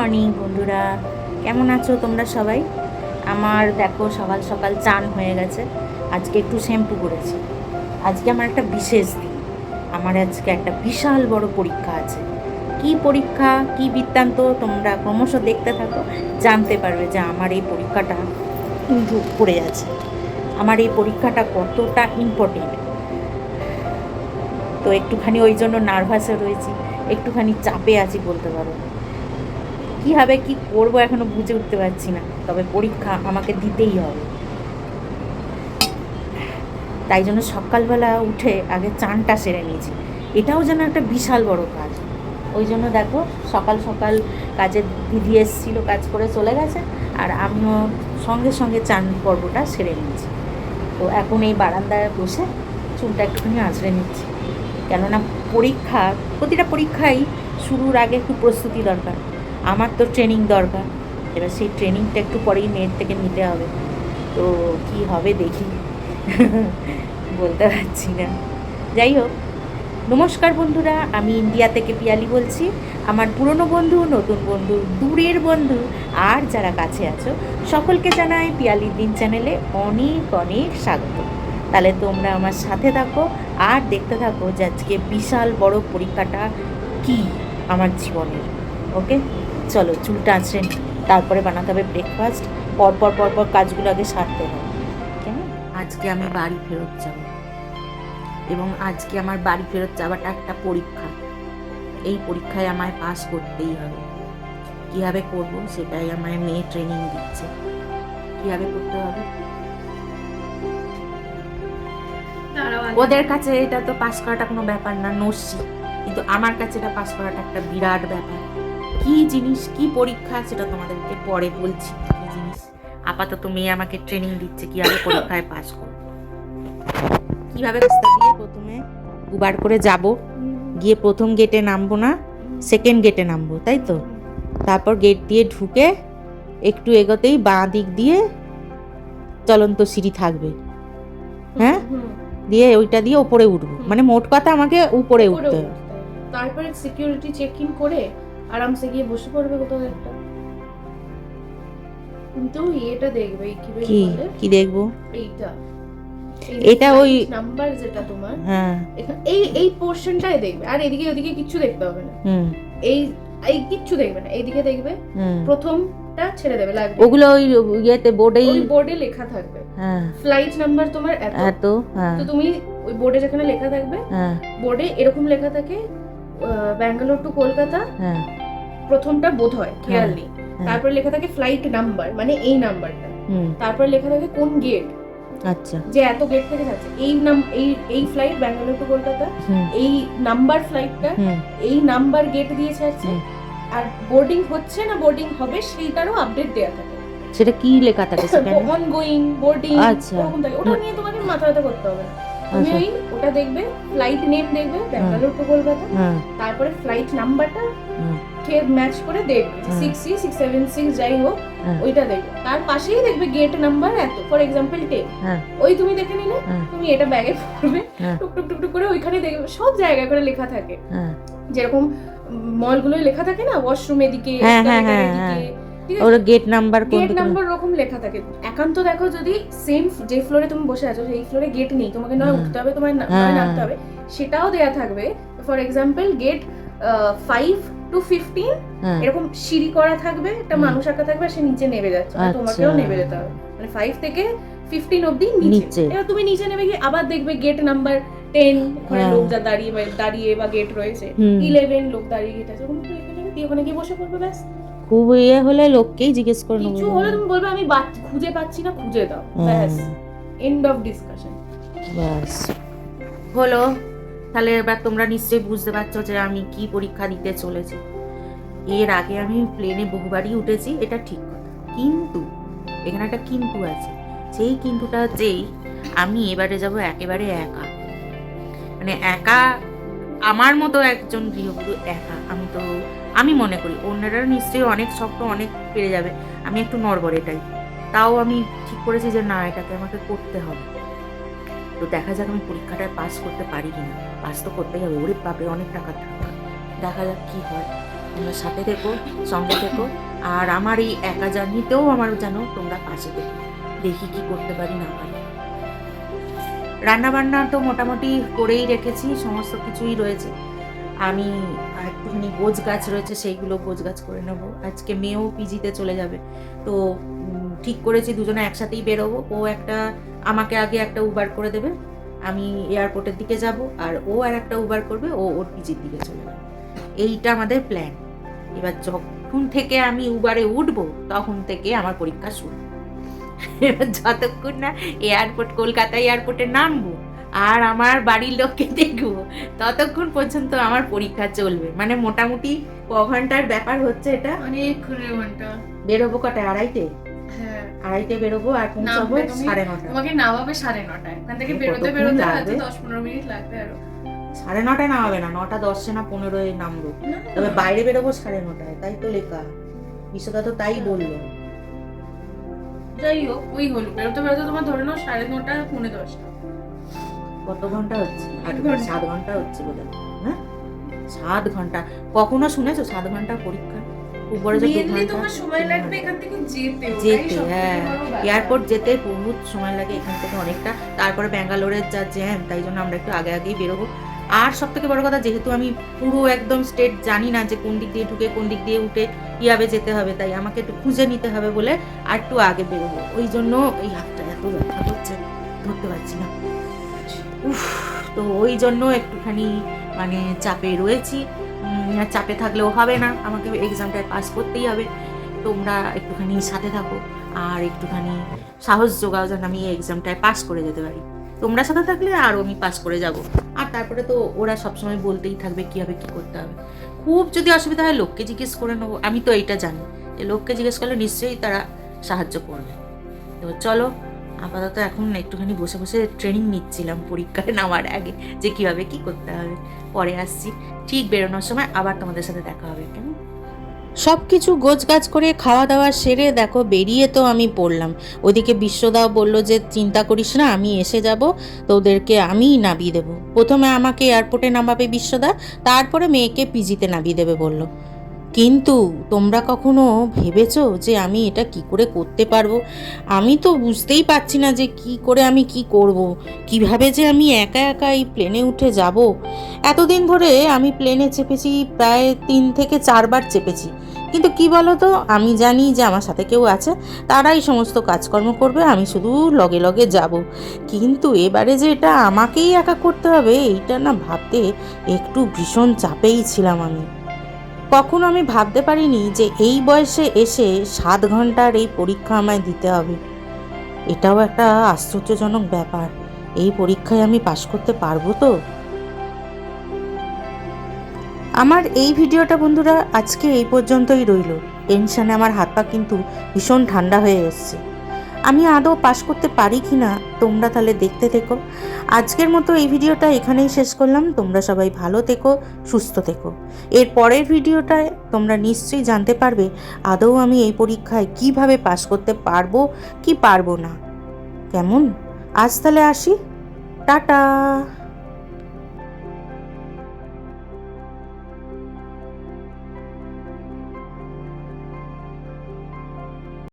Morning, বন্ধুরা। কেমন আছো তোমরা সবাই? আমার, দেখো, সকাল সকাল চান হয়ে গেছে। আজকে একটু শ্যাম্পু করেছি। আজকে আমার একটা বিশেষ দিন। আমার আজকে একটা বিশাল বড় পরীক্ষা আছে। কি পরীক্ষা, কি বৃত্তান্ত, তোমরা ক্রমশ দেখতে থাকো, জানতে পারবে যে আমার এই পরীক্ষাটা কিন্তু পড়ে আছে। আমার এই পরীক্ষাটা কতটা ইম্পর্টেন্ট তো একটুখানি ওই জন্য নার্ভাসে রয়েছি। একটুখানি চাপে আছি বলতে পারো। কীভাবে কি করব এখনও বুঝে উঠতে পারছি না। তবে পরীক্ষা আমাকে দিতেই হবে। তাই জন্য সকালবেলা উঠে আগে চানটা সেরে নিয়েছি। এটাও যেন একটা বিশাল বড় কাজ। ওই জন্য দেখো, সকাল সকাল কাজের দিদি এসেছিল, কাজ করে চলে গেছে, আর আমিও সঙ্গে সঙ্গে চান পর্বটা সেরে নিয়েছি। তো এখন এই বারান্দায় বসে চুলটা একটুখানি আঁচড়ে নিচ্ছি। কেননা পরীক্ষা, প্রতিটা পরীক্ষাই শুরুর আগে একটু প্রস্তুতি দরকার। আমার তো ট্রেনিং দরকার। এবার সেই ট্রেনিংটা একটু পরেই মেয়ের থেকে নিতে হবে। তো কি হবে দেখি। বলতে পারছি না। যাই হোক, নমস্কার বন্ধুরা, আমি ইন্ডিয়া থেকে পিয়ালি বলছি। আমার পুরনো বন্ধু, নতুন বন্ধু, দূরের বন্ধু, আর যারা কাছে আছো, সকলকে জানাই পিয়ালির দিন চ্যানেলে অনেক অনেক স্বাগত। তাহলে তোমরা আমার সাথে থাকো, আর দেখতে থাকো যে আজকে বিশাল বড় পরীক্ষাটা কি আমার জীবনের। ওকে? চলো চুলটা আঁচড়ে নিই। তারপরে বানাতে হবে ব্রেকফাস্ট পরপর পরপর কাজগুলো আগে সারতে হবে। কেমন? আজকে আমি বাড়ি ফেরত যাব। এবং আজকে আমার বাড়ি ফেরত যাওয়াটা একটা পরীক্ষা। এই পরীক্ষায় আমায় পাস করতেই হবে। কীভাবে করব সেটাই আমায় মেয়ে ট্রেনিং দিচ্ছে। কীভাবে করতে হবে? ওদের কাছে এটা তো পাস করাটা কোনো ব্যাপার না নস্যি। কিন্তু আমার কাছে এটা পাস করাটা একটা বিরাট ব্যাপার। কি জিনিস কি পরীক্ষা সেটা তোমাদেরকে পরে বলছি। কি জিনিস? আপাতত মেয়ে আমাকে ট্রেনিং দিচ্ছে কীভাবে পরীক্ষায় পাস করব। কীভাবে রাস্তা দিয়ে প্রথমে দুবার করে যাব? গিয়ে প্রথম গেটে নামবো না সেকেন্ড গেটে নামবো তাই তো? তারপর গেট দিয়ে ঢুকে একটু এগোতেই বাঁ দিক দিয়ে চলন্ত সিঁড়ি থাকবে। হ্যাঁ? দিয়ে ওইটা দিয়ে ওপরে উঠবো। মানে মোট কথা আমাকে উপরে উঠতে হবে। তারপরে সিকিউরিটি চেক ইন করে আরামসে গিয়ে বসে পড়বে কোথাও একটা। কিন্তু এটা দেখবে কি বলে কি? দেখব? এইটা। এটা ওই- নাম্বার যেটা তোমার হ্যাঁ। এই এই পোর্শনটাই দেখবে। আর এদিকে ওদিকে কিচ্ছু দেখতে হবে না। হুম। এই এই কিচ্ছু দেখবে না। এইদিকে দেখবে প্রথমটা ছেড়ে দেবে লাগবে। ওগুলো ওই ইয়েতে বোর্ডেই ওই বোর্ডে লেখা থাকবে। হ্যাঁ। ফ্লাইট নাম্বার তোমার এত। এত হ্যাঁ। তো তুমি ওই বোর্ডে যেখানে লেখা থাকবে হ্যাঁ। বোর্ডে এরকম লেখা থাকে ব্যাঙ্গালোর টু কলকাতা হ্যাঁ। প্রথমটা বোধ হয় খেয়াল হ্যাঁ। তারপরে লেখা থাকে ফ্লাইট নাম্বার মানে এই নাম্বারটা তারপরে লেখা থাকে কোন গেট আচ্ছা। যে এত গেট থেকে যাচ্ছে। এই নাম এই এই ফ্লাইট ব্যাঙ্গালোর টু কলকাতা এই নাম্বার ফ্লাইটটা এই নাম্বার গেট দিয়ে ছাড়ছে। আর বোর্ডিং হচ্ছে না বোর্ডিং হবে সেইটারও আপডেট দেওয়া থাকে। সেটা কি লেখা থাকে সেখানে? অন গোয়িং বোর্ডিং আচ্ছা। ওটা নিয়ে তোমাকে মাথা ব্যথা করতে হবে তুমি আচ্ছা। ওই ওটা দেখবে ফ্লাইট নেম দেখবে ব্যাঙ্গালোর টু কলকাতা তারপরে ফ্লাইট নাম্বারটা হুম ম্যাচ করে দেখবে six C six seven six যাই হোক। ওইটা দেখবে। তার পাশেই দেখবে গেট নাম্বার এত। ফর এক্সাম্পল টেন ওই তুমি দেখে নিলে তুমি এটা ব্যাগে পড়বে হ্যাঁ। টুক টুক টুক টুক করে ওইখানে দেখবে সব জায়গায় করে লেখা থাকে। যেরকম মলগুলোয় লেখা থাকে না ওয়াশরুম এদিকে হ্যাঁ, হ্যাঁ, হ্যাঁ, ওর গেট নাম্বার গেট নাম্বার ওরকম লেখা থাকে। একান্ত দেখো যদি সেম যে ফ্লোরে তুমি বসে আছো সেই ফ্লোরে গেট নেই তোমাকে নয়। উঠতে হবে তোমার নামতে হবে। সেটাও দেয়া থাকবে। For example gate five two fifteen হ্যাঁ। এরকম সিঁড়ি করা থাকবে একটা মানুষ আঁকা থাকবে আর সে নিচে নেমে যাচ্ছে আর আচ্ছা। তোমাকেও নেমে যেতে হবে মানে ফাইভ থেকে ফিফটিন অব্দি নিচে। এবার তুমি নিচে নেমে গিয়ে আবার দেখবে গেট নাম্বার টেন ওখানে হ্যাঁ। লোক যা দাঁড়িয়ে বা- দাঁড়িয়ে বা গেট রয়েছে। ইলেভেন লোক দাঁড়িয়ে গেট আছে। ওখানে দিয়ে ওখানে গিয়ে বসে পড়বে ব্যাস। খুব ইয়ে হলে লোককেই জিজ্ঞেস করে নেব। কিছু হলে তুমি বলবে আমি খুঁজে পাচ্ছি না খুঁজে দাও। ব্যাস। এন্ড অফ ডিসকাশন ব্যাস। হলো তাহলে এবার তোমরা নিশ্চয়ই বুঝতে পারছ যে আমি কি পরীক্ষা দিতে চলেছি। এর আগে আমি প্লেনে বহুবারই উঠেছি, এটা ঠিক কথা। কিন্তু, এখানে একটা কিন্তু আছে। সেই কিন্তুটা হচ্ছেই আমি এবারে যাব একেবারে একা। মানে একা, আমার মতো একজন গৃহবধূ একা। আমি তো, আমি মনে করি, অন্যরা নিশ্চয়ই অনেক শক্ত, অনেক পেরে যাবে। আমি একটু নড়বড়ে এটাই তাও আমি ঠিক করেছি যে না, এটাকে আমাকে করতে হবে। তো দেখা যাক আমি পরীক্ষাটায় পাস করতে পারি কিনা। পাস তো করতেই হবে, ওরে বাপরে, অনেক টাকা টাকা দেখা যাক কি হয়। তোমরা সাথে থেকো, সঙ্গে থেকো। আর আমার এই একা জার্নিতেও আমার যেন তোমরা পাশে থেকো। দেখি কি করতে পারি, না পারি। রান্না বান্না তো মোটামুটি করেই রেখেছি, সমস্ত কিছুই রয়েছে। আমি একটুখানি গোছ গাছ রয়েছে, সেইগুলো গোজ গাছ করে নেব। আজকে মেয়েও পিজিতে চলে যাবে। তো ঠিক করেছি দুজনে একসাথেই বেরোবো। ও একটা আমাকে আগে একটা উবার করে দেবে। আমি এয়ারপোর্টের দিকে যাব আর ও আর একটা উবার করবে ও ওর পিজির দিকে চলে যাবে। এইটা আমাদের প্ল্যান এবার যখন থেকে আমি উবারে উঠবো তখন থেকে আমার পরীক্ষা শুরু। এবার যতক্ষণ না এয়ারপোর্ট কলকাতা এয়ারপোর্টে নামবো আর আমার বাড়ির লোককে দেখব ততক্ষণ পর্যন্ত আমার পরীক্ষা চলবে। মানে মোটামুটি ক ঘণ্টার ব্যাপার হচ্ছে এটা। অনেক ঘণ্টা। বেরোবো কটা? আড়াইটে? আড়াইটে বেরোবো আর পৌঁছাবো সাড়ে নটা তোমাকে নামাবে সাড়ে নটায়। ওখান থেকে বেরোতে বেরোতে হয়তো দশ পনেরো মিনিট লাগবে আরও। সাড়ে নটায় নামাবে না নটা দশে না পনেরোয় নামবো। তবে বাইরে বেরোবো সাড়ে নটায় তাই তো লেখা। বিশ্বদা তো তাই বলল। যাই হোক ওই হলো। বেরোতে বেরোতে তোমার ধরে নাও সাড়ে নটা পৌনে দশটা। কত ঘণ্টা হচ্ছে? আট আট ঘণ্টা। সাত ঘণ্টা হচ্ছে বোধ হ্যাঁ? সাত ঘণ্টা। কখনো শুনেছো সাত ঘণ্টা পরীক্ষা? উপরে তোমার সময় লাগবে এখান থেকে যেতে যেতে হ্যাঁ। এয়ারপোর্ট যেতে বহুত সময় লাগে এখান থেকে অনেকটা। তারপরে ব্যাঙ্গালোরের যা জ্যাম তাই জন্য আমরা একটু আগে আগেই বেরোবো। আর সব থেকে বড় কথা যেহেতু আমি পুরো একদম স্টেট জানি না যে কোন দিক দিয়ে ঢুকে কোন দিক দিয়ে উঠে কীভাবে যেতে হবে তাই আমাকে একটু খুঁজে নিতে হবে বলে আর একটু আগে বেরোবো। ওই জন্য এই হাতটা এত ব্যথা করছে ধরতে পারছি না। উফ তো ওই জন্য একটুখানি মানে চাপে রয়েছি। চাপে থাকলেও হবে না। আমাকে এক্সামটায় পাস করতেই হবে। তোমরা একটুখানি সাথে থাকো আর একটুখানি সাহস যোগাও যেন আমি এই এক্সামটায় পাস করে যেতে পারি। তোমরা সাথে থাকলে আরও আমি পাস করে যাব। আর তারপরে তো ওরা সবসময় বলতেই থাকবে কীভাবে কী করতে হবে। খুব যদি অসুবিধা হয় লোককে জিজ্ঞেস করে নেব। আমি তো এইটা জানি লোককে জিজ্ঞেস করলে নিশ্চয়ই তারা সাহায্য করবে। তো চলো আপাতত এখন একটুখানি বসে বসে ট্রেনিং নিচ্ছিলাম পরীক্ষায় নামার আগে, যে কীভাবে কী করতে হবে। পরে আসছি। ঠিক বেরোনোর সময় আবার তোমাদের সাথে দেখা হবে, কেমন? সব কিছু গোছগাছ করে খাওয়া দাওয়া সেরে দেখো, বেরিয়ে তো আমি পড়লাম। ওদিকে বিশ্বদাও বলল যে, চিন্তা করিস না, আমি এসে যাব। তোদেরকে আমিই নামিয়ে দেবো। প্রথমে আমাকে এয়ারপোর্টে নামাবে বিশ্বদা, তারপরে মেয়েকে পিজিতে নামিয়ে দেবে বলল। কিন্তু তোমরা কখনো ভেবেছো যে আমি এটা কি করে করতে পারব? আমি তো বুঝতেই পারছি না যে কি করে আমি কি করব। কীভাবে যে আমি একা একা এই প্লেনে উঠে যাব? এতদিন ধরে আমি প্লেনে চেপেছি, প্রায় তিন থেকে চারবার চেপেছি। কিন্তু কি বলো তো আমি জানি যে আমার সাথে কেউ আছে, তারাই সমস্ত কাজকর্ম করবে, আমি শুধু লগে লগে যাব। কিন্তু এবারে যে এটা আমাকেই একা করতে হবে, এইটা না ভাবতে একটু ভীষণ চাপেই ছিলাম আমি। কখনো আমি ভাবতে পারিনি যে এই বয়সে এসে সাত ঘণ্টার এই পরীক্ষা আমায় দিতে হবে। এটাও একটা আশ্চর্যজনক ব্যাপার। এই পরীক্ষায় আমি পাশ করতে পারব তো? আমার এই ভিডিওটা বন্ধুরা আজকে এই পর্যন্তই রইল। টেনশানে আমার হাত পা কিন্তু ভীষণ ঠান্ডা হয়ে এসছে। আমি আদৌ পাশ করতে পারি কি না, তোমরা তাহলে দেখতে থেকো। আজকের মতো এই ভিডিওটা এখানেই শেষ করলাম। তোমরা সবাই ভালো থেকো, সুস্থ থেকো। এর পরের ভিডিওটায় তোমরা নিশ্চয়ই জানতে পারবে আদৌ আমি এই পরীক্ষায় কীভাবে পাশ করতে পারব, কি পারব না। কেমন? আজ তাহলে আসি। টাটা!